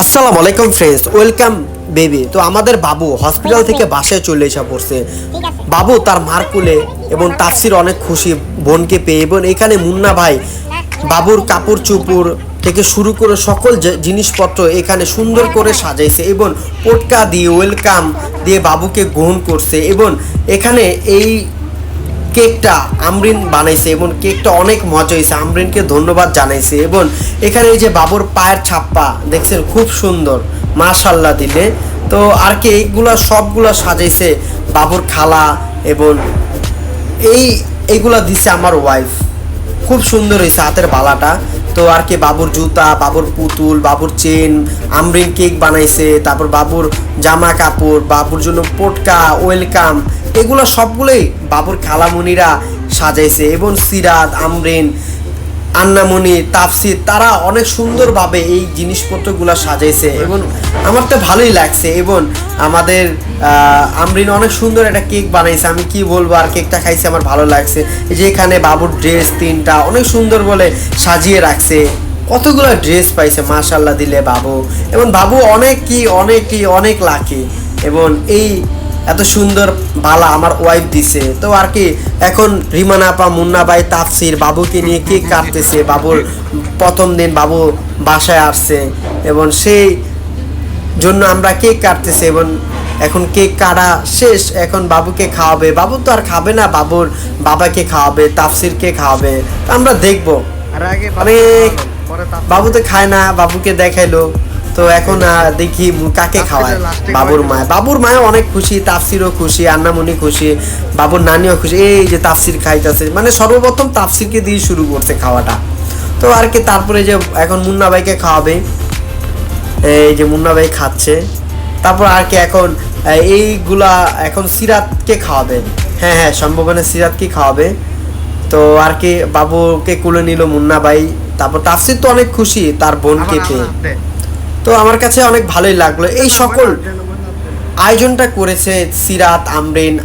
আসসালামু আলাইকুম friends welcome baby তো আমাদের বাবু হসপিটাল থেকে বাসায় চলে এসে পড়ছে। বাবু তার মার কুলে এবং তাফসির অনেক খুশি বোনকে পেয়ে এবং এখানে মুন্না ভাই বাবুর কাপড় চুপুর থেকে শুরু করে সকল জিনিসপত্র এখানে সুন্দর করে সাজাইছে এবং পটকা দিয়ে ওয়েলকাম দিয়ে বাবুকে গ্রহণ করছে এবং এখানে এই কেকটা আমরিন বানাইছে এবং কেকটা অনেক মজা হয়েছে। আমরিনকে ধন্যবাদ জানাইছে এবং এখানে এই যে বাবুর পায়ের ছাপ্পা, দেখছেন? খুব সুন্দর মাশাল্লাহ দিলে। তো আর কি, এইগুলা সবগুলা সাজাইছে বাবুর খালা এবং এই এইগুলা দিছে আমার ওয়াইফ। খুব সুন্দর হয়েছে হাতের বালাটা। তো আর কি, বাবুর জুতা, বাবুর পুতুল, বাবুর চেন, আমরিন কেক বানাইছে, তারপর বাবুর জামা কাপড়, বাবুর জন্য পটকা, ওয়েলকাম এগুলো সবগুলোই বাবুর খালামুনিরা সাজাইছে এবং সিরাত, আমরিন আন্নামণি তাফসির, তারা অনেক সুন্দরভাবে এই জিনিসপত্রগুলো সাজাইছে এবং আমার তো ভালোই লাগছে এবং আমাদের আমরিন অনেক সুন্দর একটা কেক বানাইছে, আমি কি বলব আর কেকটা খাইছে আমার ভালো লাগছে। যে এখানে বাবুর ড্রেস তিনটা অনেক সুন্দর বলে সাজিয়ে রাখছে। কতগুলো ড্রেস পাইছে মাশাল্লাহ দিলে বাবু। এবং বাবু অনেক কি অনেক কি অনেক লাকি এবং এই এত সুন্দর বালা আমার ওয়াইফ দিছে। তো আর কি এখন রিমানা আপা মুন্না ভাই তাফসির বাবুকে নিয়ে কেক কাটতেছে? বাবুর প্রথম দিন বাবু বাসায় আসছে এবং সেই জন্য আমরা কেক কাটতেছি এবং এখন কেক কাটা শেষ এখন বাবুকে খাওয়াবে। বাবু তো আর খাবে না বাবুর বাবাকে খাওয়াবে তাফসিরকে খাওয়াবে। আমরা দেখব। অনেক বাবু তো খায় না বাবুকে দেখাইলো। তো এখন দেখি কাকে খাওয়ায়। বাবুর মায়। বাবুর মায় অনেক খুশি তাফসিরও খুশি আন্নামণি খুশি বাবুর নানিও খুশি। এই যে তাফসির খাইতেছে মানে সর্বপ্রথম তাফসিরকে দিয়ে শুরু করছে খাওয়াটা। তো আর কি তারপরে যে এখন মুন্না ভাইকে খাওয়াবে এই যে মুন্না ভাই খাচ্ছে। তারপর আর কি এখন এইগুলা এখন সিরাতকে খাওয়াবে। হ্যাঁ হ্যাঁ সম্ভাবনা সিরাতকে খাওয়াবে। তো আর কি বাবুকে কুলে নিল মুন্না ভাই। তারপর তাফসির তো অনেক খুশি তার বোনকে পেয়ে। তো আমার কাছে অনেক ভালোই লাগল। এই সকল আয়োজনটা করেছে সিরাত, আমরিন,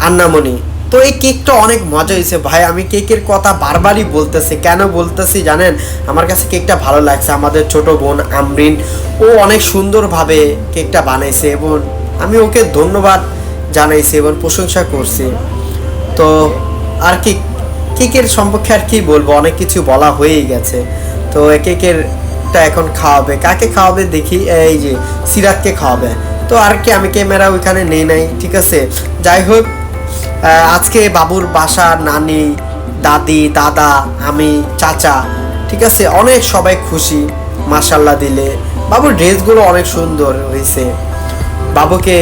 আন্নামণি। তো এই কেকটা অনেক মজা হয়েছে। ভাই, আমি কেকের কথা বারবারই বলতেছি। কেন বলতেছি জানেন? আমার কাছে কেকটা ভালো লাগছে। আমাদের ছোট বোন আমরিন, ও অনেক সুন্দরভাবে কেকটা বানাইছে এবং আমি ওকে ধন্যবাদ জানাইছি এবং প্রশংসা করছি। তো আর কি, কেকের সম্পর্কে আর কি বলব? অনেক কিছু বলা হয়েই গেছে। তো এই কেকেরটা এখন খাওয়াবে। কাকে খাওয়াবে? দেখি, এই যে সিরাতকে খাওয়াবে। তো আর কি, আমি ক্যামেরা ওইখানে নেই নাই, ঠিক আছে? যাই হোক আজকে বাবুর বাসা, নানি, দাদি, দাদা, আমি, চাচা, ঠিক আছে? অনেক সবাই খুশি মাসাল্লাহ দিলে। বাবুর ড্রেসগুলো অনেক সুন্দর হয়েছে। বাবুকে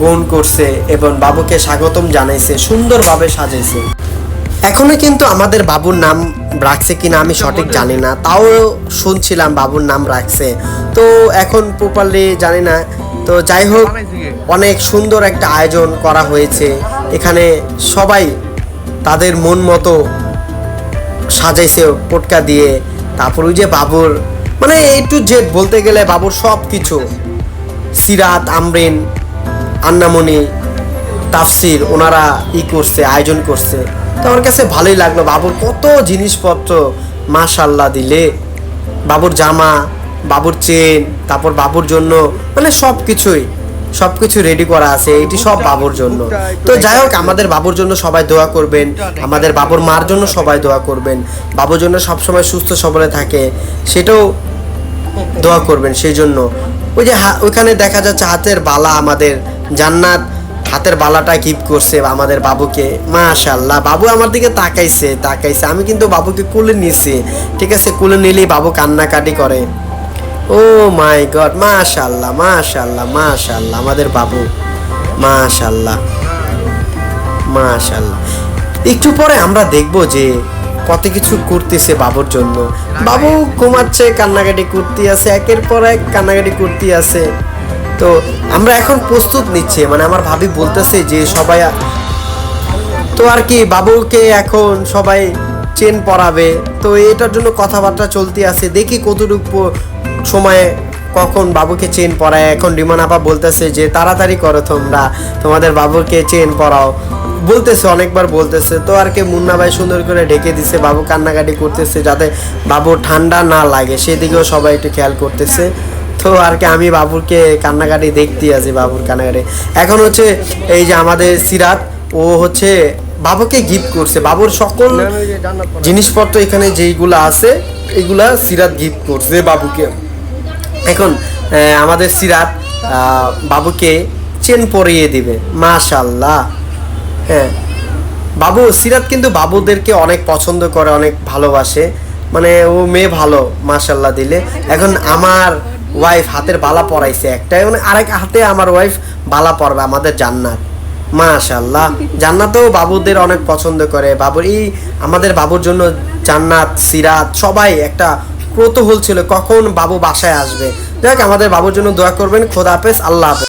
গ্রহণ করছে এবং বাবুকে স্বাগতম জানাইছে, সুন্দরভাবে সাজাইছে। এখনও কিন্তু আমাদের বাবুর নাম রাখছে কিনা আমি সঠিক জানি না তাও শুনছিলাম বাবুর নাম রাখছে। তো এখন প্রপারলি জানি না। তো যাই হোক অনেক সুন্দর একটা আয়োজন করা হয়েছে। এখানে সবাই তাদের মন মতো সাজাইছে পটকা দিয়ে। তারপর ওই যে বাবুর মানে এ টু জেড বলতে গেলে বাবুর সব কিছু সিরাত আমরিন আন্নামণি তাফসির ওনারা ই করছে, আয়োজন করছে। তো আমার কাছে ভালোই লাগল, বাবুর কত জিনিসপত্র মাশাল্লাহ দিলে। বাবুর জামা, বাবুর চেন তারপর বাবুর জন্য মানে সব কিছুই, সব কিছু রেডি করা আছে, এটি সব বাবুর জন্য। তো যাই হোক, আমাদের বাবুর জন্য সবাই দোয়া করবেন, আমাদের বাবুর মার জন্য সবাই দোয়া করবেন, বাবুর জন্য সবসময় সুস্থ সবলে থাকে, সেটাও দোয়া করবেন, সেই জন্য। ওই যে ওইখানে দেখা যাচ্ছে হাতের বালা আমাদের জান্নাত হাতের বালাটা গিফট করছে আমাদের বাবুকে। মাশাল্লাহ বাবু আমার দিকে তাকাইছে তাকাইছে। আমি কিন্তু বাবুকে কুলে নিছি। ঠিক আছে, কুলে নিলেই বাবু কান্নাকাটি করে। ও মাই গড মাশাল্লাহ মাশাল্লাহ মাশাল্লাহ আমাদের বাবু। মাশাল্লাহ মাশাল্লাহ একটু পরে আমরা দেখব যে কত কিছু করতেছে বাবুর জন্য। বাবু ঘুমাচ্ছে, কান্নাকাটি করতে আছে, একের পর এক কান্নাকাটি করতে আছে। তো আমরা এখন প্রস্তুত নিচ্ছি মানে আমার ভাবি বলতেছে যে সবাই তো আর কি, বাবুকে এখন সবাই চেন পরাবে। তো এটার জন্য কথাবার্তা চলতে আছে, দেখি কতটুকু সময়ে কখন বাবুকে চেন পরায়। এখন রিমান আপা বলতেছে যে, তাড়াতাড়ি করো তোমরা, তোমাদের বাবুকে চেন পরাও। বলতেছে, অনেকবার বলতেছে। তো আর কি, মুন্না ভাই সুন্দর করে ঢেকে দিছে, বাবু কান্নাকাটি করতেছে যাতে বাবু ঠান্ডা না লাগে, সেদিকেও সবাই একটু খেয়াল করতেছে। তো আর কি আমি বাবুরকে কান্নাকাটি দেখতে আছি বাবুর কান্নাকাটি। এখন হচ্ছে এই যে আমাদের সিরাত ও হচ্ছে বাবুকে গিফট করছে। বাবুর সকল জিনিসপত্র এখানে যেইগুলো আছে এগুলা সিরাত গিফট করছে বাবুকে। এখন আহ, আমাদের সিরাত বাবুকে চেন পরিয়ে দিবে। মাশাল্লাহ হ্যাঁ। বাবু সিরাত কিন্তু বাবুদেরকে অনেক পছন্দ করে অনেক ভালোবাসে। মানে ও মেয়ে ভালো মাশাল্লাহ দিলে। এখন আমার ওয়াইফ হাতের বালা পরাইছে একটা মানে আরেক হাতে আমার ওয়াইফ বালা পরবে আমাদের জান্নাত। মাশাল্লাহ জান্নাতও বাবুদের অনেক পছন্দ করে। বাবুর এই আমাদের বাবুর জন্য জান্নাত, সিরাত সবাই একটা কৌতূহল ছিল কখন বাবু বাসায় আসবে। দেখ আমাদের বাবুর জন্য দোয়া করবেন। খোদা হাফেজ, আল্লাহ হাফেজ।